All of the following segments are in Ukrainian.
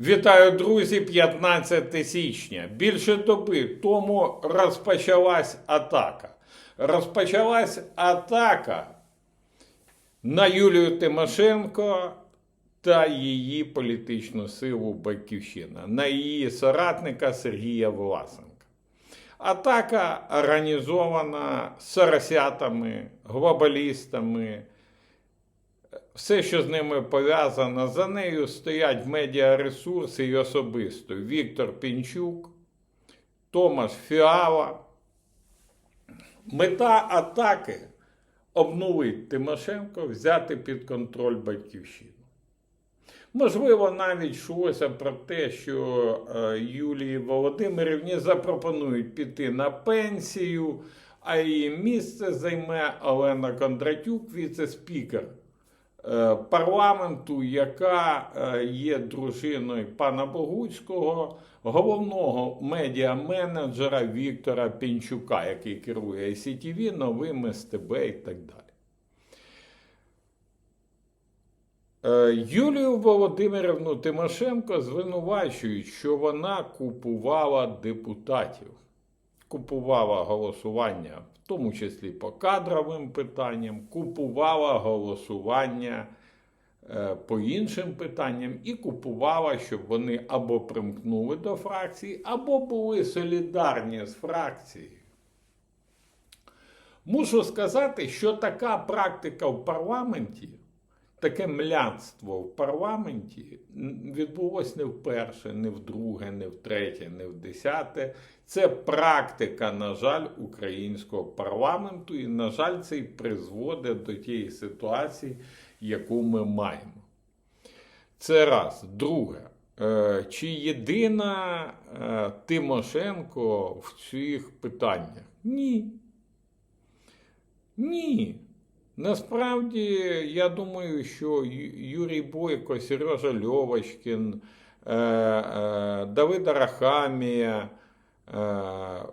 Вітаю, друзі! 15 січня. Більше доби тому розпочалась атака. Розпочалась атака на Юлію Тимошенко та її політичну силу Батьківщина, на її соратника Сергія Власенка. Атака організована соросятами, глобалістами, все, що з ними пов'язано, за нею стоять медіаресурси і особисто Віктор Пінчук, Томаш Фіала. Мета атаки обнулити Тимошенко, взяти під контроль батьківщину. Можливо, навіть йшлося про те, що е, Юлії Володимирівні запропонують піти на пенсію, а її місце займе Олена Кондратюк, віце-спікер парламенту, яка е, є дружиною пана Богуцького, головного медіа-менеджера Віктора Пінчука, який керує ICTV, новими СТБ і так далі. Е, Юлію Володимирівну Тимошенко звинувачують, що вона купувала депутатів, купувала голосування, в тому числі по кадровим питанням, купувала голосування е, по іншим питанням і купувала, щоб вони або примкнули до фракції, або були солідарні з фракцією. Мушу сказати, що така практика в парламенті, таке мляцтво в парламенті відбулось не вперше, не вдруге, не втретє, не в десяте. Це практика, на жаль, українського парламенту, і, на жаль, це і призводить до тієї ситуації, яку ми маємо. Це раз. Друге. Е, Чи єдина е, Тимошенко в цих питаннях? Ні. Ні. Насправді, я думаю, що Юрій Бойко, Сережа Льовочкін, е, е, Давид Арахамія, е,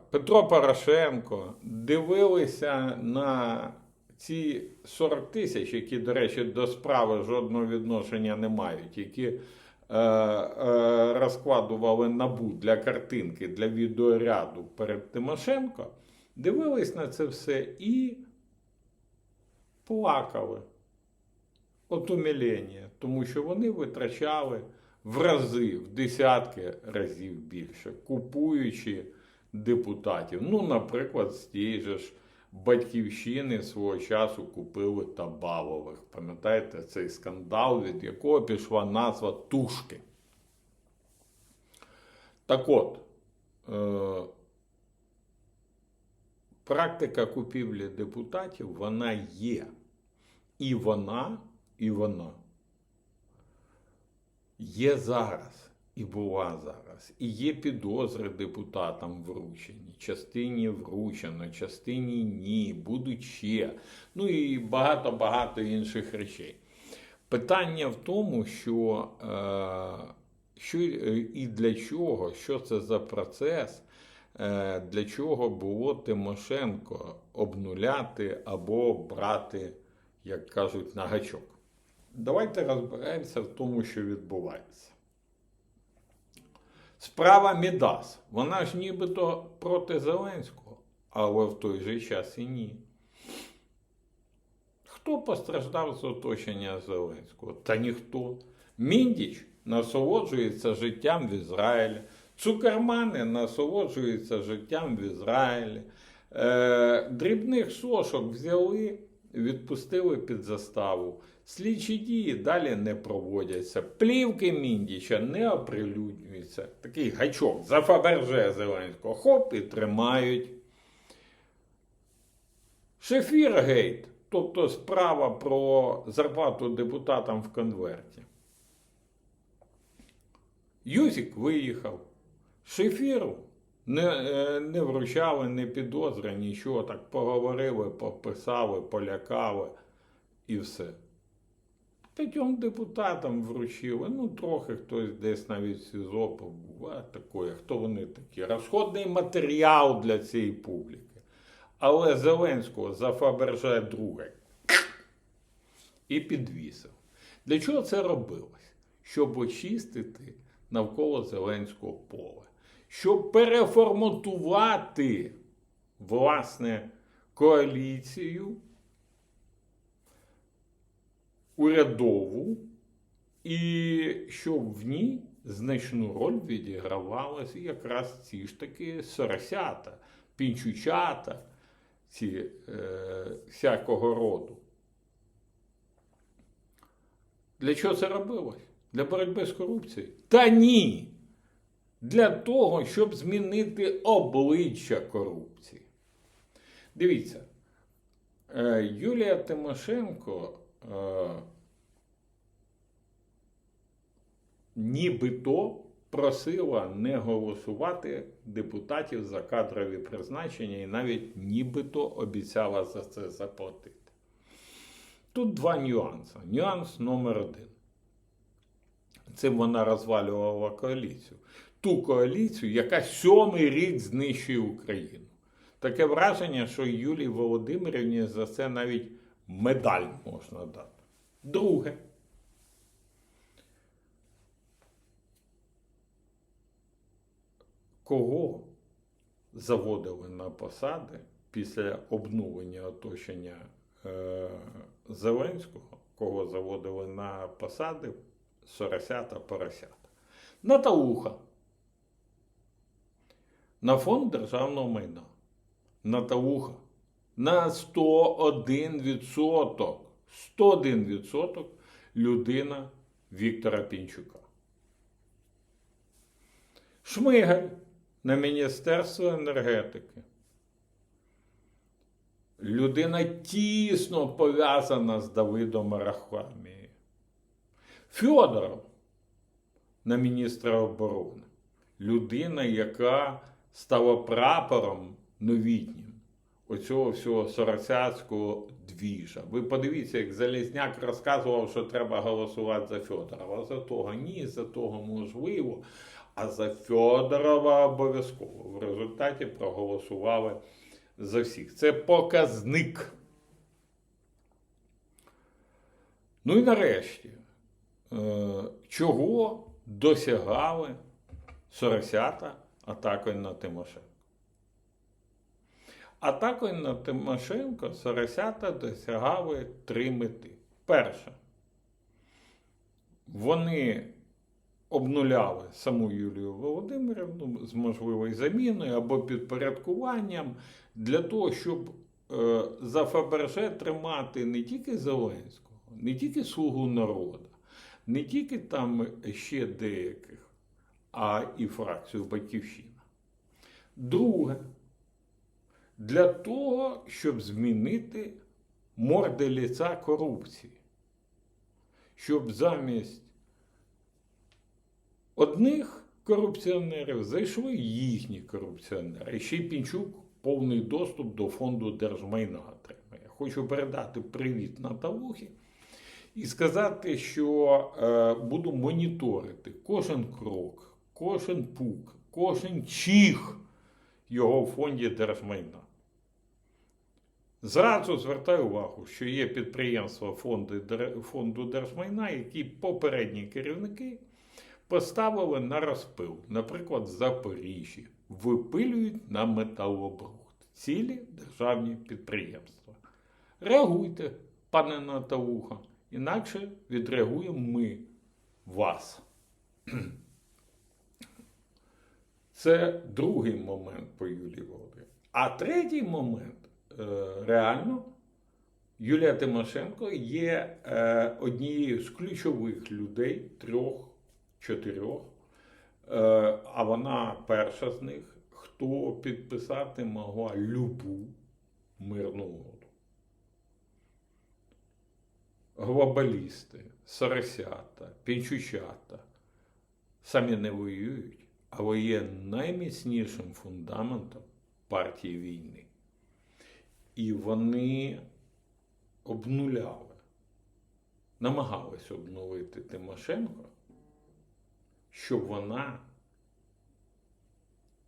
Петро Порошенко дивилися на ці 40 тисяч, які, до речі, до справи жодного відношення не мають, які розкладували набу для картинки, для відеоряду перед Тимошенко, дивились на це все і плакали от умилення, тому що вони витрачали в рази, в десятки разів більше, купуючи депутатів. Ну, наприклад, з тієї ж батьківщини свого часу купили Табалових. Пам'ятаєте цей скандал, від якого пішла назва Тушки. Так от, е, практика купівлі депутатів вона є. І вона, і вона є зараз, і була зараз. І є підозри депутатам вручені. Частині вручено, частині ні, будуть ще. Ну і багато-багато інших речей. Питання в тому, що, е, що е, і для чого, що це за процес, е, для чого було Тимошенко обнуляти або брати, як кажуть, на гачок. Давайте розберемося в тому, що відбувається. Справа Мідас. Вона ж нібито проти Зеленського, але в той же час і ні. Хто постраждав з оточення Зеленського? Та ніхто. Міндіч насолоджується життям в Ізраїлі. Цукермани насолоджуються життям в Ізраїлі. Е, дрібних сошок взяли, відпустили під заставу. Слідчі дії далі не проводяться. Плівки Міндіча не оприлюднюються. Такий гачок за Фаберже Зеленського. Хоп і тримають. Шефіргейт, тобто справа про зарплату депутатам в конверті. Юзік виїхав. Шефіру не, е, не вручали, не підозри, нічого. Так поговорили, пописали, полякали і все. П'ятьом депутатам вручили. Ну, трохи хтось десь навіть СІЗО побув. А такое, хто вони такі? Розходний матеріал для цієї публіки. Але Зеленського за Фаберже друге і підвісив. Для чого це робилось? Щоб очистити навколо Зеленського поля, щоб переформатувати власне коаліцію урядову, і щоб в ній значну роль відігравалися якраз ці ж таки соросята, пінчучата, ці е, всякого роду. Для чого це робилось? Для боротьби з корупцією? Та ні. Для того, щоб змінити обличчя корупції. Дивіться, е, Юлія Тимошенко е, нібито просила не голосувати депутатів за кадрові призначення і навіть нібито обіцяла за це заплатити. Тут два нюанси. Нюанс номер один. Цим вона розвалювала коаліцію. Ту коаліцію, яка сьомий рік знищує Україну. Таке враження, що Юлії Володимирівні за це навіть медаль можна дати. Друге. Кого заводили на посади після обнулення оточення е, Зеленського, кого заводили на посади соросята поросята? Натауха. На фонд державного майна. Натауха. На 101%. 101% людина Віктора Пінчука. Шмигаль на Міністерство енергетики. Людина тісно пов'язана з Давидом Арахамією. Фьодоров на міністра оборони. Людина, яка стала прапором новітнім оцього всього соросяцького двіжа. Ви подивіться, як Залізняк розказував, що треба голосувати за Фьодорова. За того ні, за того можливо. А за Фьодорова обов'язково. В результаті проголосували за всіх. Це показник. Ну і нарешті, е, чого досягали соросята атакою на Тимошенко? Атакою на Тимошенко соросята досягали три мети. Перше, вони обнуляли саму Юлію Володимирівну з можливою заміною або підпорядкуванням для того, щоб е, за Фаберже тримати не тільки Зеленського, не тільки Слугу народу, не тільки там ще деяких, а і фракцію Батьківщина. Друге, для того, щоб змінити морди ліця корупції, щоб замість одних корупціонерів зайшли їхні корупціонери. І ще й Пінчук повний доступ до фонду держмайна отримає. Хочу передати привіт Наталухі і сказати, що е, буду моніторити кожен крок, кожен пук, кожен чих його в фонді держмайна. Зразу звертаю увагу, що є підприємства фонду, фонду держмайна, які попередні керівники поставили на розпил, наприклад, в Запоріжжі, випилюють на металобрухт цілі державні підприємства. Реагуйте, пане Натауха, інакше відреагуємо ми вас. Це другий момент по Юлії Володимирівні. А третій момент реально Юлія Тимошенко є однією з ключових людей трьох чотирьох, а вона перша з них, хто підписати могла любу мирну угоду. Глобалісти, соросята, пінчучата самі не воюють, але є найміцнішим фундаментом партії війни. І вони обнуляли, намагались обнулити Тимошенко, щоб вона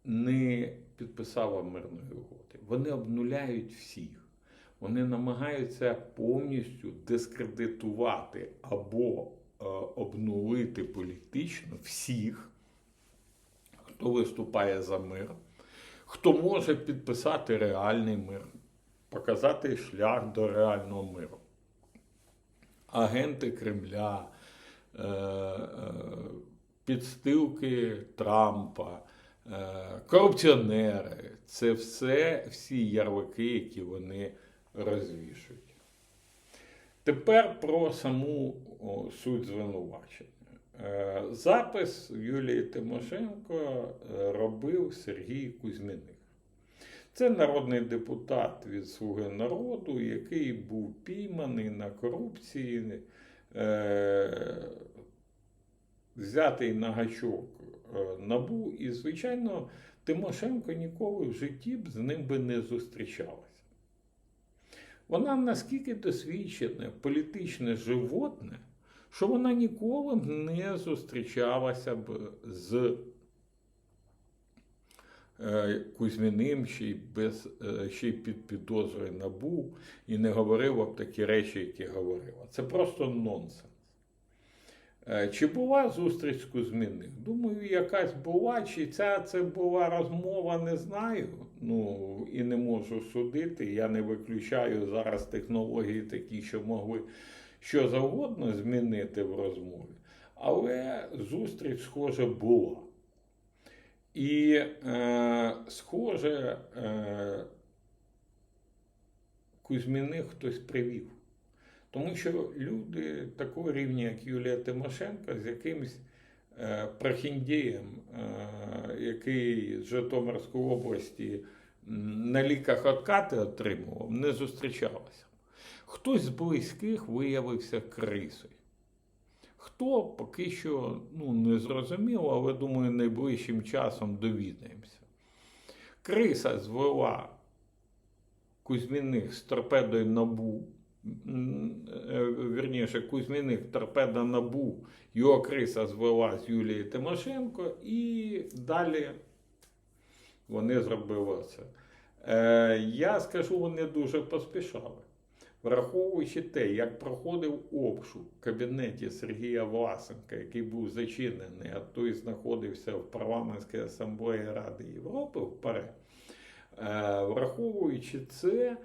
не підписала мирної угоди. Вони обнуляють всіх. Вони намагаються повністю дискредитувати або е, обнулити політично всіх, хто виступає за мир, хто може підписати реальний мир, показати шлях до реального миру. Агенти Кремля, е, е, підстилки Трампа, е, корупціонери це все всі ярлики, які вони розвішують. Тепер про саму суть звинувачення. Е, Запис Юлії Тимошенко е, робив Сергій Кузьміних. Це народний депутат від Слуги народу, який був пійманий на корупції, е, взятий на гачок набу, і, звичайно, Тимошенко ніколи в житті б з ним би не зустрічалася. Вона наскільки досвідчене політичне животне, що вона ніколи б не зустрічалася б з е, Кузьміним ще й, без, е, ще й під підозрою набу і не говорила б такі речі, які говорила. Це просто нонсенс. Е, Чи була зустріч з Кузьміним? Думаю, якась була. Чи ця це була розмова, не знаю. Ну і не можу судити. Я не виключаю зараз технології такі, що могли що завгодно змінити в розмові. Але зустріч, схоже, була. І, е, схоже, е, Кузьміних хтось привів. Тому що люди такого рівня, як Юлія Тимошенко, з якимось е, прохіндієм, е, який з Житомирської області на ліках откати отримував, не зустрічалася. Хтось з близьких виявився крисою. Хто поки що ну, не зрозуміло, але думаю, найближчим часом довідаємося. Криса звела Кузьміних з торпедою набу. е, Вірніше, Кузьміних торпеда набу, його криса звела з Юлією Тимошенко, і далі вони зробили це. Е, я скажу, вони дуже поспішали. Враховуючи те, як проходив обшук в кабінеті Сергія Власенка, який був зачинений, а той знаходився в парламентській асамблеї Ради Європи вперед, е, враховуючи це,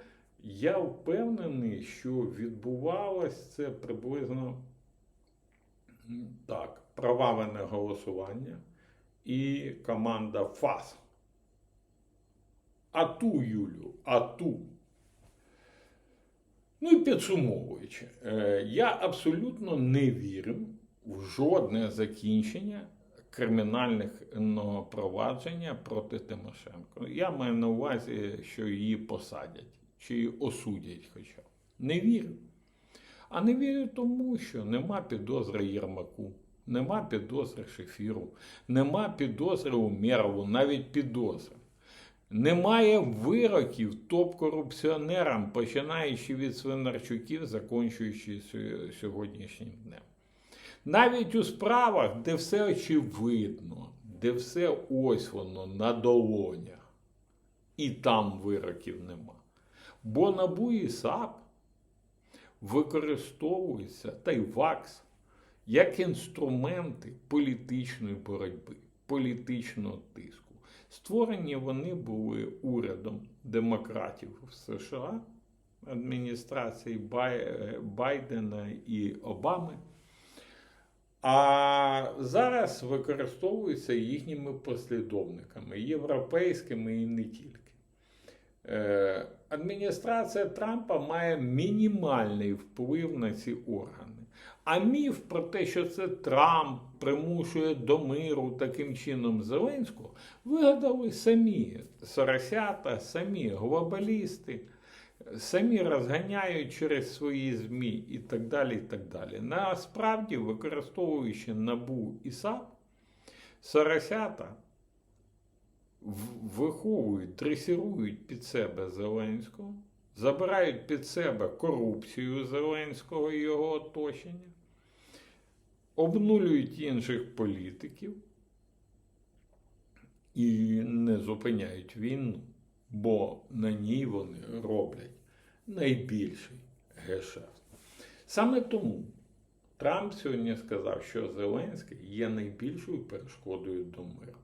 я впевнений, що відбувалось це приблизно так, провалене голосування і команда ФАС. А ту, Юлю, а ту. Ну і підсумовуючи, е, я абсолютно не вірю в жодне закінчення кримінальних ну, провадження проти Тимошенко. Я маю на увазі, що її посадять чи її осудять хоча б. Не вірю. А не вірю тому, що нема підозри Єрмаку, нема підозри Шефіру, нема підозри Умєрову, навіть підозри. Немає вироків топ-корупціонерам, починаючи від Свинарчуків, закінчуючи сьогоднішнім днем. Навіть у справах, де все очевидно, де все ось воно на долонях, і там вироків нема. Бо НАБУ і САП використовуються та й ВАКС як інструменти політичної боротьби, політичного тиску. Створені вони були урядом демократів в США, адміністрації Байдена і Обами. А зараз використовуються їхніми послідовниками, європейськими і не тільки. Е, Адміністрація Трампа має мінімальний вплив на ці органи. А міф про те, що це Трамп примушує до миру таким чином Зеленського, вигадали самі соросята, самі глобалісти, самі розганяють через свої ЗМІ і так далі. і так далі. Насправді, використовуючи НАБУ і САП, соросята виховують, дресирують під себе Зеленського, забирають під себе корупцію Зеленського і його оточення, обнулюють інших політиків і не зупиняють війну, бо на ній вони роблять найбільший гешефт. Саме тому Трамп сьогодні сказав, що Зеленський є найбільшою перешкодою до миру.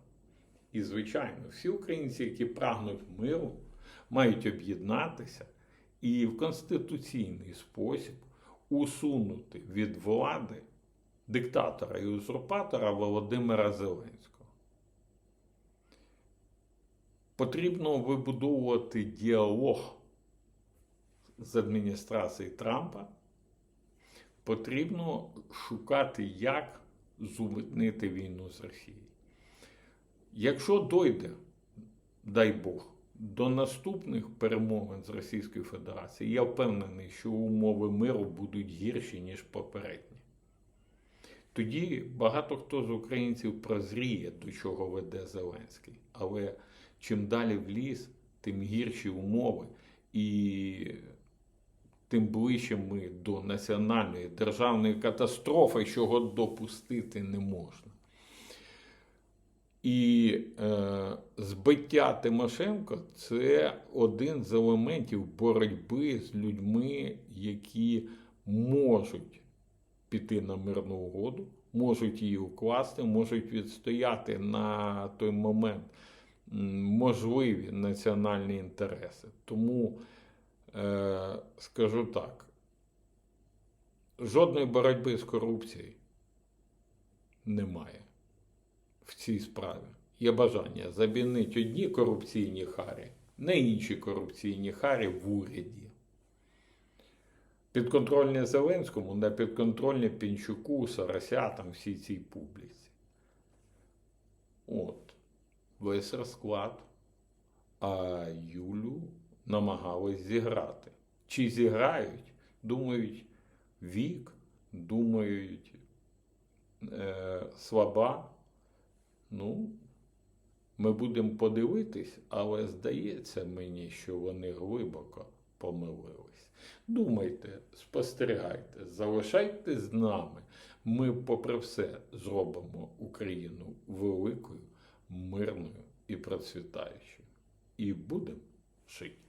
І, звичайно, всі українці, які прагнуть миру, мають об'єднатися і в конституційний спосіб усунути від влади диктатора і узурпатора Володимира Зеленського. Потрібно вибудовувати діалог з адміністрацією Трампа. Потрібно шукати, як зупинити війну з Росією. Якщо дойде, дай Бог, до наступних перемовин з Російською Федерацією, я впевнений, що умови миру будуть гірші, ніж попередні. Тоді багато хто з українців прозріє, до чого веде Зеленський. Але чим далі в ліс, тим гірші умови, і тим ближче ми до національної державної катастрофи, чого допустити не можна. І е, збиття Тимошенко це один з елементів боротьби з людьми, які можуть піти на мирну угоду, можуть її укласти, можуть відстояти на той момент можливі національні інтереси. Тому е, скажу так: жодної боротьби з корупцією немає в цій справі. Є бажання замінити одні корупційні харі на інші корупційні харі в уряді. Підконтрольні Зеленському, не підконтрольні Пінчуку, Соросятам, всій цій публіці. От, весь розклад. А Юлю намагались зіграти. Чи зіграють? Думають, вік, думають, е, слаба. Ну, ми будемо подивитись, але здається мені, що вони глибоко помилились. Думайте, спостерігайте, залишайтесь з нами. Ми, попри все, зробимо Україну великою, мирною і процвітаючою. І будемо жити.